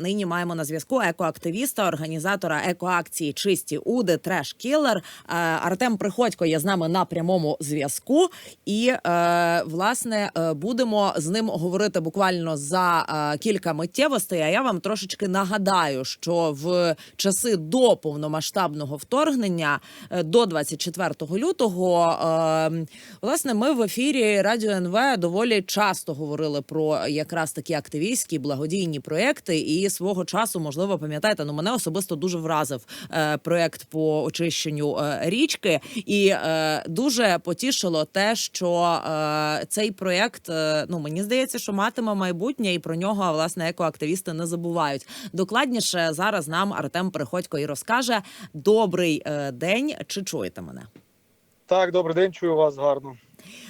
нині маємо на зв'язку екоактивіста, організатора екоакції Чисті Уди Треш Кілер. Артем Приходько є з нами на прямому зв'язку, і е, власне е, будемо з ним говорити буквально за е, кілька миттєвостей. А я вам трошечки нагадаю, що в часи до повномасштабного вторгнення до 24 лютого, е, власне, ми в ефірі Радіо НВ доволі часто говорили про якраз такі активістські благодійні проекти. І свого часу, можливо, пам'ятаєте, ну мене особисто дуже вразив е, проект по очищенню е, річки, і е, дуже потішило те, що е, цей проект, е, ну мені здається, що матиме майбутнє, і про нього власне екоактивісти не забувають. Докладніше зараз нам Артем Приходько і розкаже. Добрий е, день, чи чуєте мене? Так, добрий день, чую вас гарно.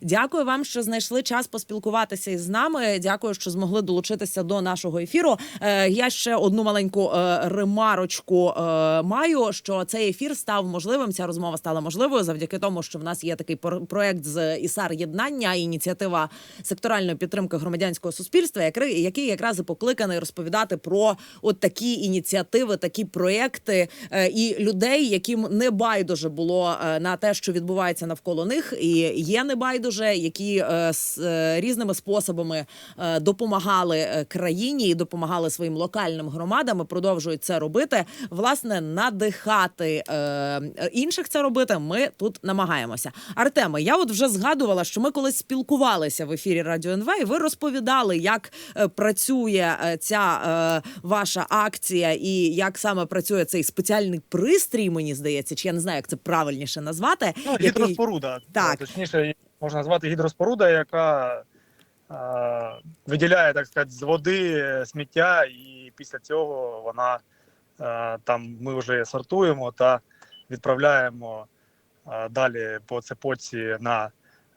Дякую вам, що знайшли час поспілкуватися із нами. Дякую, що змогли долучитися до нашого ефіру. Е, я ще одну маленьку е, ремарочку е, маю. Що цей ефір став можливим. Ця розмова стала можливою завдяки тому, що в нас є такий проект з ІСАР єднання, ініціатива секторальної підтримки громадянського суспільства, який, якраз і покликаний розповідати про от такі ініціативи, такі проекти і людей, яким не байдуже було на те, що відбувається навколо них, і є небайдуже, які е, с- е, різними способами е, допомагали е, країні і допомагали своїм локальним громадам. і Продовжують це робити. Власне, надихати е, інших це робити. Ми тут намагаємося. Артеме, я от вже згадувала, що ми колись спілкувалися в ефірі Радіо НВ, і ви розповідали, як е, працює е, ця е, ваша акція, і як саме працює цей спеціальний пристрій. Мені здається, чи я не знаю, як це правильніше назвати. Ну, який- гідроспоруда. Так. Точніше, можна назвати гідроспоруда, яка е, виділяє, так сказати, з води е, сміття, і після цього вона е, там ми вже сортуємо та відправляємо е, далі по цепочці на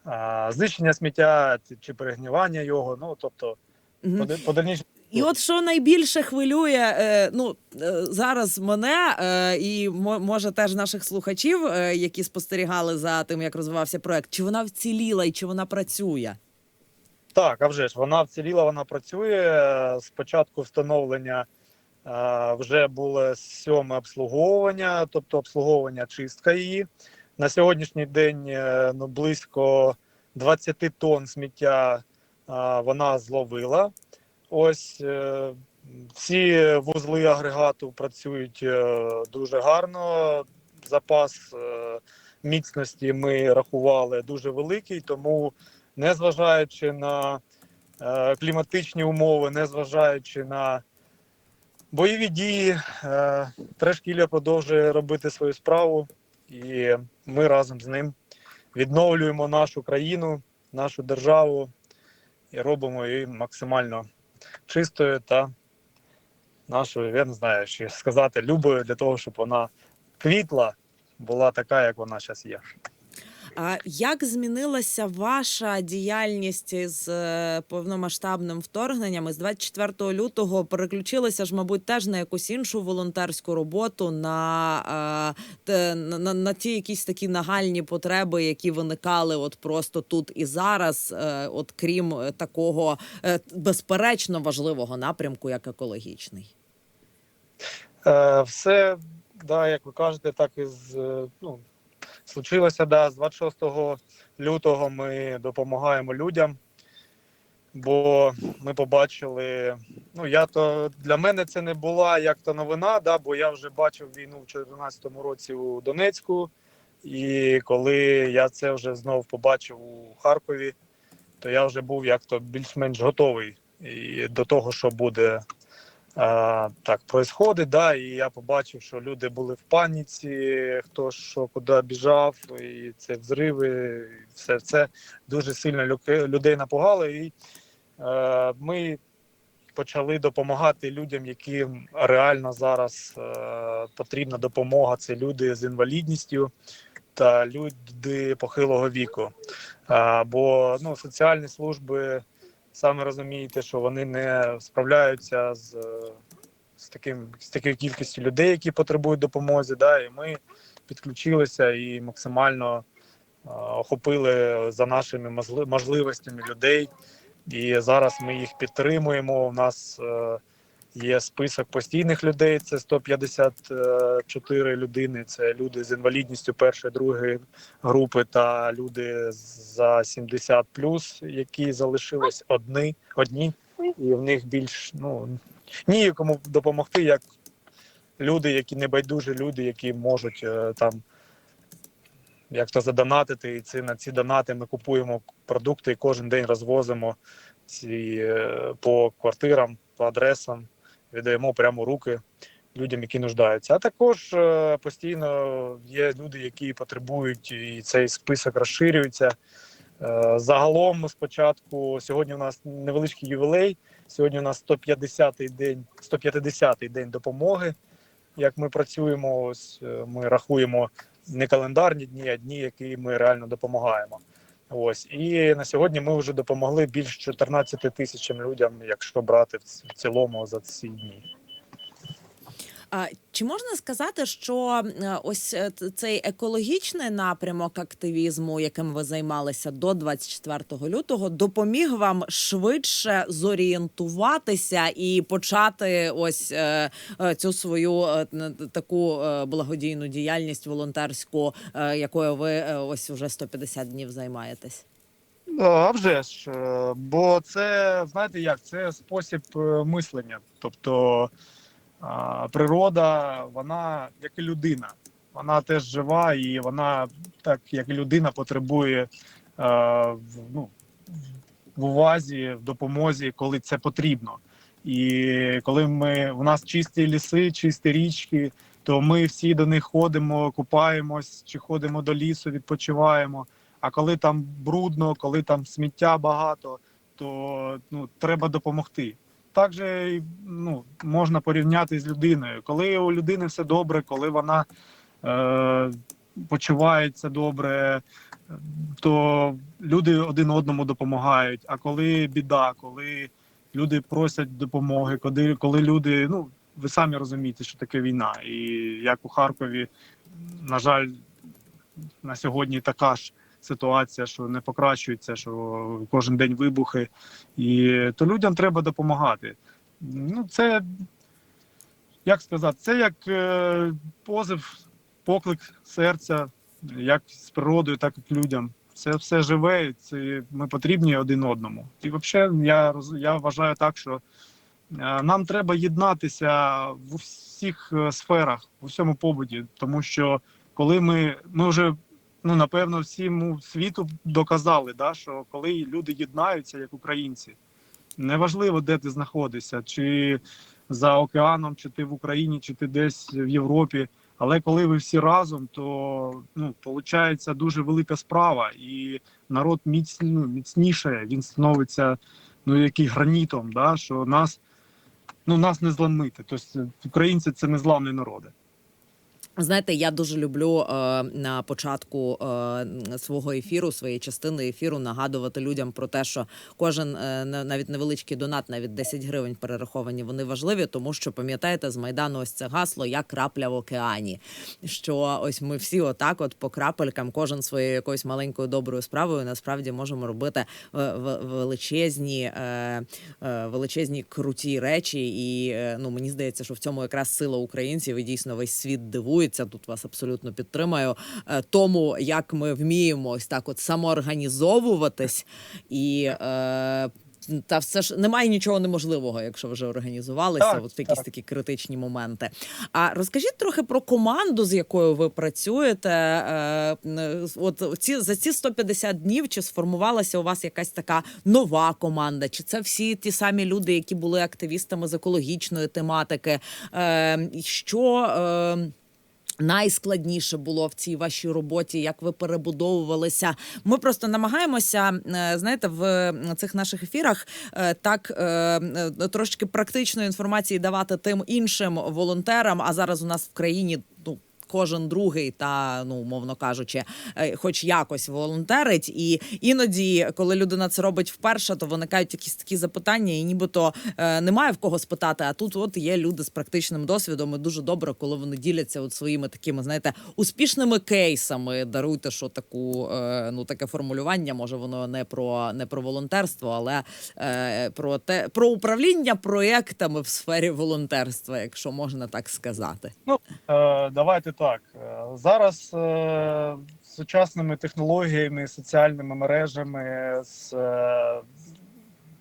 е, знищення сміття чи перегнівання його. Ну тобто, Мгм. по подальніше І от що найбільше хвилює, е, ну е, зараз мене е, і мо- може теж наших слухачів, які спостерігали за тим, як розвивався проект, чи вона вціліла і чи вона працює? Так, а вже ж вона вціліла, вона працює. Спочатку встановлення вже було сьоме обслуговування, тобто обслуговування чистка її. На сьогоднішній день ну, близько 20 тонн сміття вона зловила. Ось е, всі вузли агрегату працюють е, дуже гарно. Запас е, міцності ми рахували дуже великий, тому незважаючи на кліматичні умови, незважаючи на бойові дії, Трешкілля продовжує робити свою справу, і ми разом з ним відновлюємо нашу країну, нашу державу і робимо її максимально чистою та нашою, я не знаю, що сказати, любою для того, щоб вона квітла, була така, як вона зараз є. А як змінилася ваша діяльність з е, повномасштабним вторгненням? З 24 лютого переключилися ж, мабуть, теж на якусь іншу волонтерську роботу, на, е, на, на, на ті якісь такі нагальні потреби, які виникали от просто тут і зараз, е, от крім такого безперечно важливого напрямку, як екологічний. Все, да, як ви кажете, так і з, ну, случилося. Да, з 26 лютого ми допомагаємо людям, бо ми побачили. Ну, я то для мене це не була як то новина, да, бо я вже бачив війну в 2014 році у Донецьку. І коли я це вже знов побачив у Харкові, то я вже був як то більш-менш готовий і до того, що буде так происходить, да, і я побачив, що люди були в паніці, хто що куди біжав, і це взриви, і все це дуже сильно люки- людей напугало. І е, ми почали допомагати людям, яким реально зараз е, потрібна допомога. Це люди з інвалідністю та люди похилого віку. А, бо ну, соціальні служби саме розумієте, що вони не справляються з, з таким з такою кількістю людей, які потребують допомоги. Да, і ми підключилися і максимально охопили за нашими можливостями людей. І зараз ми їх підтримуємо. У нас е, Є список постійних людей. Це 154 людини. Це люди з інвалідністю першої, другої групи та люди за 70 які залишились одні, одні, і в них більш ну ніякому допомогти, як люди, які небайдужі люди, які можуть е, там як то задонатити, і ці на ці донати ми купуємо продукти і кожен день розвозимо ці е, по квартирам, по адресам, віддаємо прямо руки людям, які нуждаються. А також е, постійно є люди, які потребують, і цей список розширюється. Е, Загалом спочатку сьогодні у нас невеличкий ювілей. Сьогодні у нас 150-й день, 150-й день допомоги. Як ми працюємо, ось е, ми рахуємо не календарні дні, а дні, які ми реально допомагаємо. Ось і на сьогодні ми вже допомогли більш 14 тисячам людям, якщо брати в цілому за ці дні. Чи можна сказати, що е, ось е, цей екологічний напрямок активізму, яким ви займалися до 24 лютого, допоміг вам швидше зорієнтуватися і почати ось е, цю свою таку благодійну діяльність волонтерську, якою ви ось уже 150 днів займаєтесь? А вже ж, бо це знаєте як, це спосіб мислення. Тобто природа, вона як і людина, вона теж жива, і вона, так як і людина, потребує е, ну, в увазі, в допомозі, коли це потрібно. І коли ми у нас чисті ліси, чисті річки, то ми всі до них ходимо, купаємось чи ходимо до лісу, відпочиваємо. А коли там брудно, коли там сміття багато, то ну, треба допомогти. Так же ну, можна порівняти з людиною. Коли у людини все добре, коли вона е, почувається добре, то люди один одному допомагають. А коли біда, коли люди просять допомоги, коли, коли люди, ну ви самі розумієте, що таке війна. І як у Харкові, на жаль, на сьогодні така ж ситуація, що не покращується, що кожен день вибухи, і то людям треба допомагати. Ну, це як сказати, це як е, позив, поклик серця, як з природою, так і людям. Це все живе, це ми потрібні один одному. І взагалі, я я вважаю так, що е, нам треба єднатися в усіх е, сферах, в усьому побуті, тому що коли ми, ми вже ну напевно всьому світу доказали, да, що коли люди єднаються як українці, неважливо, де ти знаходишся, чи за океаном, чи ти в Україні, чи ти десь в Європі. Але коли ви всі разом, то ну виходить дуже велика справа, і народ міць, ну, міцніше, він становиться ну який гранітом, да, що нас ну нас не зламити. Тобто українці це незламні народи. Знаєте, я дуже люблю е, на початку е, свого ефіру, своєї частини ефіру, нагадувати людям про те, що кожен е, навіть невеличкий донат, навіть 10 гривень перераховані, вони важливі, тому що пам'ятаєте з майдану ось це гасло я крапля в океані. Що ось ми всі отак, от по крапелькам, кожен своєю якоюсь маленькою доброю справою, насправді можемо робити е, в- величезні, е, е, величезні круті речі. І е, ну мені здається, що в цьому якраз сила українців і дійсно весь світ дивується. Тут вас абсолютно підтримаю. е, Тому як ми вміємо ось так, от самоорганізовуватись і. Е, та все ж немає нічого неможливого, якщо вже організувалися, Так, от якісь так. такі критичні моменти. А розкажіть трохи про команду, з якою ви працюєте. Е, е, От ці за ці 150 днів чи сформувалася у вас якась така нова команда? Чи це всі ті самі люди, які були активістами з екологічної тематики? Е, Що е, Найскладніше було в цій вашій роботі, як ви перебудовувалися. Ми просто намагаємося, е, знаєте, в цих наших ефірах е, так е, е, трошки практичної інформації давати тим іншим волонтерам. А зараз у нас в країні. Кожен другий, та ну умовно кажучи, е, хоч якось волонтерить. І іноді, коли людина це робить вперше, то виникають якісь такі запитання, і нібито е, немає в кого спитати. А тут от є люди з практичним досвідом. І дуже добре, коли вони діляться от своїми такими, знаєте, успішними кейсами. Даруйте, що таку е, ну таке формулювання. Може, воно не про не про волонтерство, але про те про управління проєктами в сфері волонтерства, якщо можна так сказати. Е, давайте так. Е, Зараз е, з сучасними технологіями, соціальними мережами, з, е,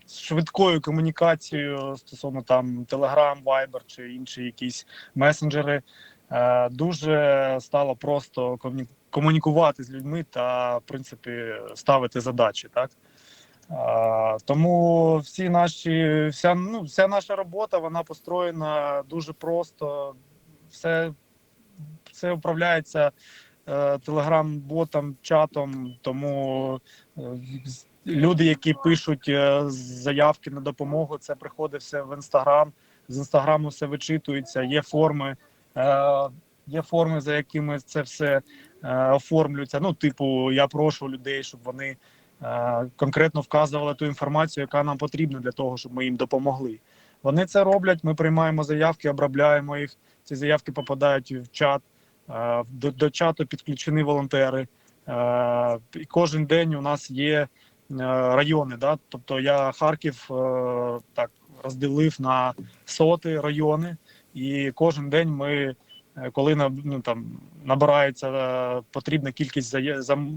з швидкою комунікацією стосовно там Telegram, Viber чи інші якісь месенджери, е, дуже стало просто комуні- комунікувати з людьми та, в принципі, ставити задачі. Так? Е, Тому всі наші, вся, ну, вся наша робота вона построєна дуже просто. Все це управляється е, телеграм-ботом, чатом. Тому е, люди, які пишуть е, заявки на допомогу, це приходить все в інстаграм. З інстаграму все вичитується. Є форми, е, є форми, за якими це все е, оформлюється. Ну, типу, я прошу людей, щоб вони е, конкретно вказували ту інформацію, яка нам потрібна для того, щоб ми їм допомогли. Вони це роблять. Ми приймаємо заявки, обробляємо їх. Ці заявки попадають в чат. Е, До, до чату підключені волонтери. Е, І кожен день у нас є е, райони. Да? Тобто я Харків так розділив на соти райони, і кожен день ми, коли ну, там, набирається потрібна кількість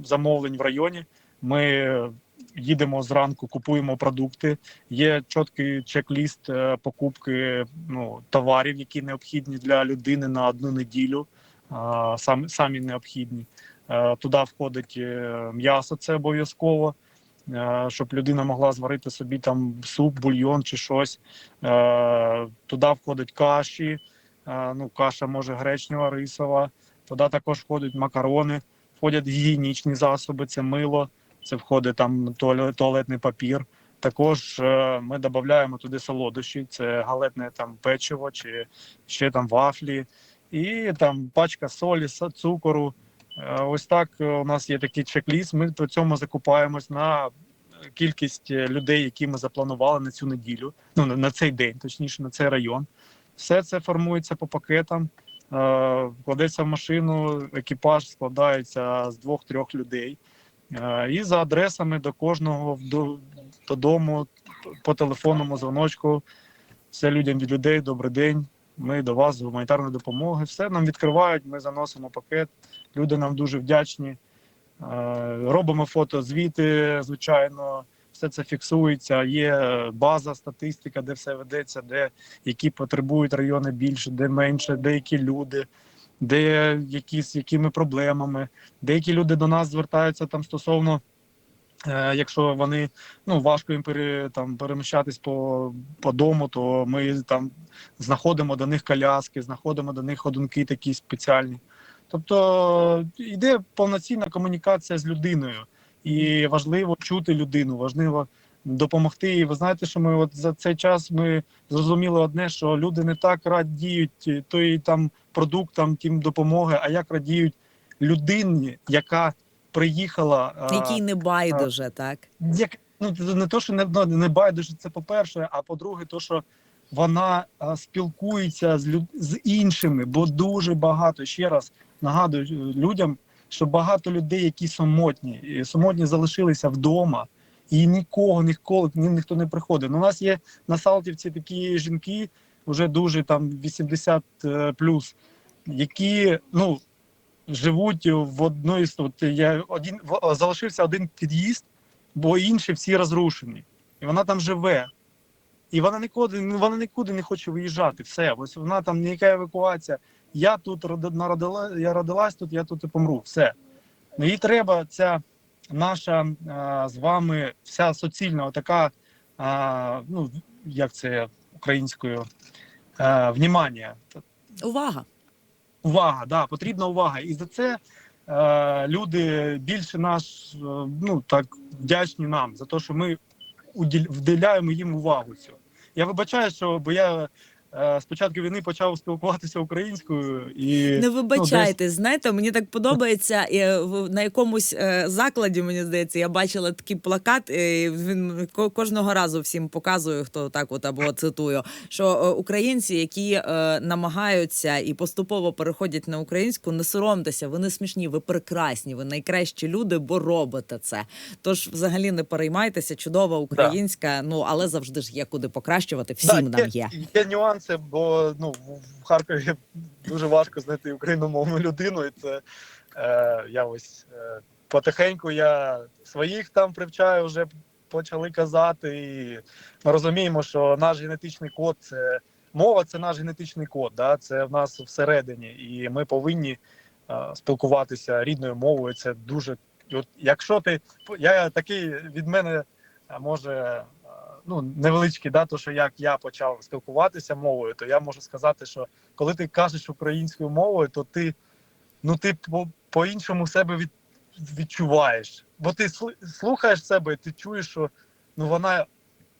замовлень в районі, ми їдемо зранку, купуємо продукти. Є чіткий чек-ліст покупки ну, товарів, які необхідні для людини на одну неділю. А, Самі, необхідні. Е, Туди входить е, м'ясо, це обов'язково, е, щоб людина могла зварити собі там суп, бульйон чи щось. Туди входять каші, ну, каша може гречнева, рисова. Туди також входять макарони, входять гігієнічні засоби, це мило, це входить там туалетний папір. Також ми додаємо туди солодощі, це галетне там печиво чи ще там вафлі, і там пачка солі, цукору. Е, ось так е, у нас є такий чек-ліст. Ми при цьому закупаємось на кількість е, людей, які ми запланували на цю неділю, ну на- цей день, точніше, на цей район. Все це формується по пакетам, кладеться в машину, екіпаж складається з двох-трьох людей. І за адресами до кожного до, додому по телефонному дзвоночку. Все людям від людей, добрий день. Ми до вас з гуманітарної допомоги. Все нам відкривають, ми заносимо пакет. Люди нам дуже вдячні. Е, Робимо фото, звіти, звичайно, все це фіксується. Є база, статистика, де все ведеться, де які потребують райони більше, де менше, деякі люди, де якісь якими проблемами. Деякі люди до нас звертаються там стосовно, е, якщо вони ну важко їм пере, там переміщатись по, по дому, то ми там знаходимо до них коляски, знаходимо до них ходунки такі спеціальні. Тобто йде повноцінна комунікація з людиною, і важливо чути людину, важливо допомогти. І ви знаєте, що ми от за цей час ми зрозуміли одне, що люди не так радіють той там продуктам, тим допомоги, а як радіють людині, яка приїхала. е, Який не байдуже, так як ну не то, що не, ну, не байдуже, це по-перше, а по-друге, то що вона а, спілкується з люд з іншими, бо дуже багато ще раз нагадую е, людям, що багато людей, які самотні, і самотні залишилися вдома, і нікого ніколи ні, ніхто не приходить. Ну, у нас є на Салтівці такі жінки, вже дуже там 80 е, плюс, які ну живуть в одної от я один залишився один під'їзд бо інші всі розрушені. І вона там живе. І вона нікуди, вона нікуди не хоче виїжджати. Все, ось вона там ніяка евакуація. Я тут роди- народила, я родилась тут, я тут і помру. Все. Ну їй треба ця наша а, з вами вся суцільна, така, ну як це українською, внімання. увага. Увага, да, потрібна увага. І за це е, люди більше наш, е, ну так вдячні нам за те, що ми уділ- вділяємо їм увагу. Цю. Я вибачаю, що бо я з початку війни почав спілкуватися українською і Не ну, вибачайте, знаєте, мені так подобається. е, На якомусь е, закладі, мені здається, я бачила такий плакат. е, Він ко- кожного разу всім показує, хто так от або цитую, що е, українці, які е, намагаються і поступово переходять на українську, не соромтеся, ви не смішні, ви прекрасні, ви найкращі люди, бо робите це. Тож, взагалі, не переймайтеся, чудова українська. Ну але завжди ж є куди покращувати. Всім Да, нам є. Є нюанси, бо ну в Харкові дуже важко знайти україномовну людину, і це е, я ось е, потихеньку я своїх там привчаю, вже почали казати. І ми розуміємо, що наш генетичний код це мова, це наш генетичний код. Да? Це в нас всередині, і ми повинні е, спілкуватися рідною мовою. Це дуже от, якщо ти я такий від мене може. Ну, невеличкий, да, то що як я почав спілкуватися мовою, то я можу сказати, що коли ти кажеш українською мовою, то ти ну ти по- по-іншому себе від, відчуваєш. Бо ти слухаєш себе, і ти чуєш, що ну вона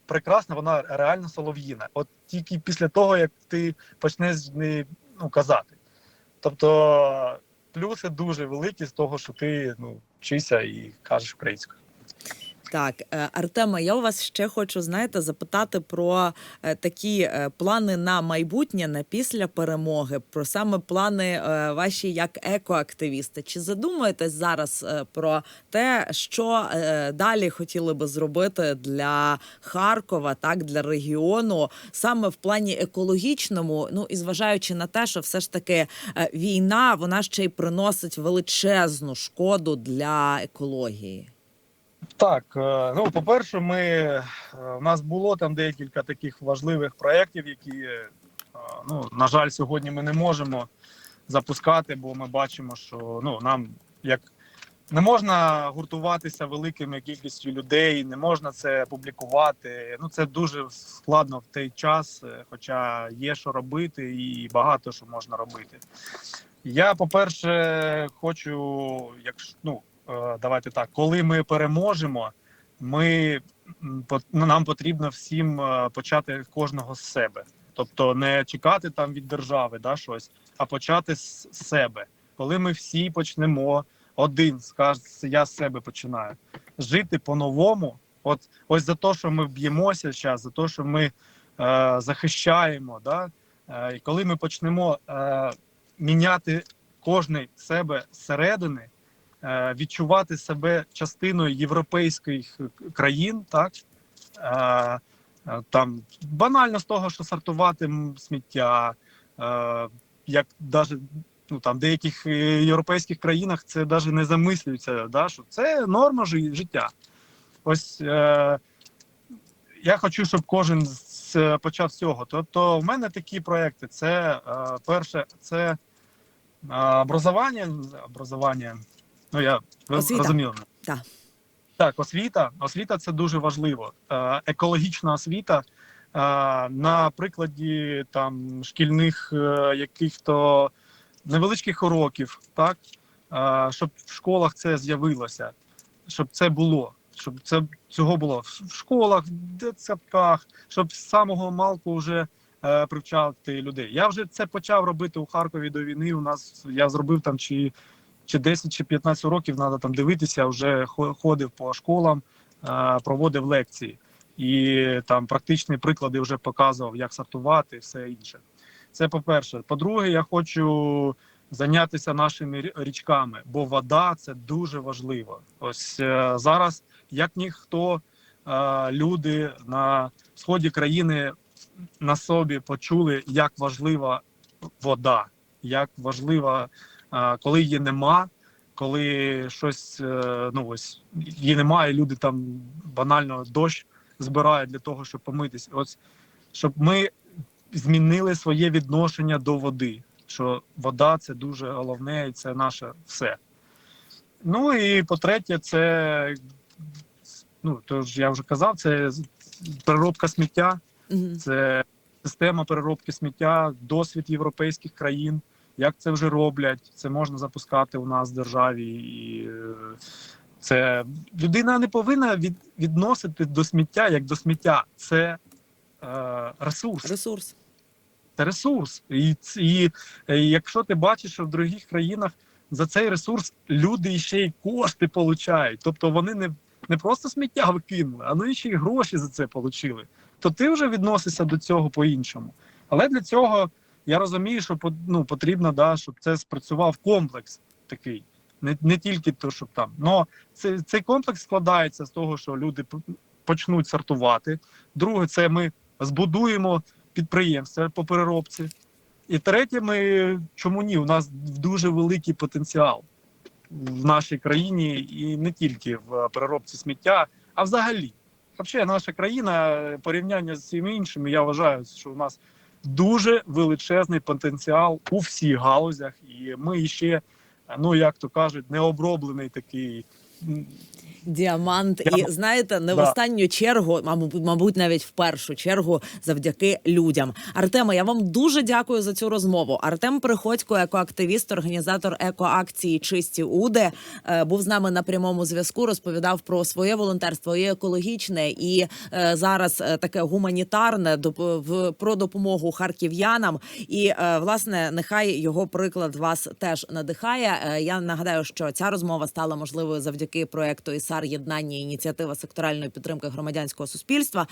прекрасна, вона реально солов'їна. От тільки після того, як ти почнеш з ну, казати. Тобто плюси дуже великі з того, що ти ну, вчишся і кажеш українською. Так, е, Артема, я у вас ще хочу знаєте запитати про е, такі е, плани на майбутнє на після перемоги, про саме плани ваші як екоактивісти. Чи задумуєтесь зараз про те, що далі хотіли би зробити для Харкова, так для регіону, саме в плані екологічному? Ну і зважаючи на те, що все ж таки війна вона ще й приносить величезну шкоду для екології. Так, е, ну по-перше, ми е, у нас було там декілька таких важливих проєктів, які, е, ну на жаль, сьогодні ми не можемо запускати, бо ми бачимо, що ну нам як не можна гуртуватися великими кількістю людей, не можна це публікувати. Ну це дуже складно в той час, е, хоча є що робити, і багато що можна робити. Я, по-перше, хочу, якщо ну е, давайте так, коли ми переможемо, ми ну, нам потрібно всім е, почати кожного з себе. Тобто не чекати там від держави, да, щось, а почати з себе. Коли ми всі почнемо, один скаже, я з себе починаю жити по-новому. От ось за те, що ми б'ємося зараз, за те, що ми е, захищаємо. Да? Е, і коли ми почнемо е, міняти кожний себе зсередини, е, відчувати себе частиною європейських країн, так е, е, там банально з того, що сортувати сміття, е, як навіть ну там деяких е, європейських країнах це навіть не замислюється, да, що це норма життя. Ось е, я хочу, щоб кожен почав з цього. Тобто, в мене такі проекти: це е, перше, це е, образування, образування. Ну я Освіта. розуміли. Так. Так, освіта. Освіта це дуже важливо. Е, екологічна освіта. Е, на прикладі там шкільних е, яких-то невеличких уроків, так щоб в школах це з'явилося, щоб це було, щоб це цього було в школах, в дитсадках, щоб з самого малку вже е, привчати людей. Я вже це почав робити у Харкові до війни. У нас я зробив там чи, чи 10 чи 15 років, треба там дивитися, вже хо- ходив по школам, е, проводив лекції. І там практичні приклади вже показував, як сортувати все інше. Це по-перше. По-друге, я хочу зайнятися нашими річками, бо вода це дуже важливо. Ось е, зараз, як ніхто, е, люди на сході країни на собі почули, як важлива вода, як важлива, коли її нема, коли щось е, ну ось її немає, люди там банально дощ збирають для того, щоб помитися. Ось щоб ми змінили своє відношення до води. Що вода це дуже головне, і це наше все. Ну і по-третє, це ну то ж я вже казав, це переробка сміття, це система переробки сміття, досвід європейських країн. Як це вже роблять, це можна запускати у нас в державі, і е, це людина не повинна від, відносити до сміття як до сміття. Це е, ресурс. Ресурс. це ресурс. І, ц- і, е, якщо ти бачиш, що в других країнах за цей ресурс люди ще й кошти получають. Тобто вони не, не просто сміття викинули, а вони ще й гроші за це отримали. То ти вже відносишся до цього по-іншому. Але для цього я розумію, що ну, потрібно, да, щоб це спрацював комплекс такий. Не, не тільки то, щоб там. Но цей, цей комплекс складається з того, що люди почнуть сортувати. Друге, це ми збудуємо підприємства по переробці. І третє, ми чому ні? У нас дуже великий потенціал в нашій країні, і не тільки в переробці сміття, а взагалі. Взагалі, наша країна е, порівняння з всіми іншими, я вважаю, що у нас дуже величезний потенціал у всіх галузях, і ми ще, ну як то кажуть, необроблений такий. Діамант, Я- і знаєте, не в останню чергу, мабуть, навіть в першу чергу, завдяки людям. Артеме, я вам дуже дякую за цю розмову. Артем Приходько, екоактивіст, організатор екоакції Чисті Уди, е, був з нами на прямому зв'язку. Розповідав про своє волонтерство і екологічне, і е, зараз е, таке гуманітарне про допомогу харків'янам. І власне, нехай його приклад вас теж надихає. Я нагадаю, що ця розмова стала можливою завдяки проекту ІСАР єднання ініціатива секторальної підтримки громадянського суспільства.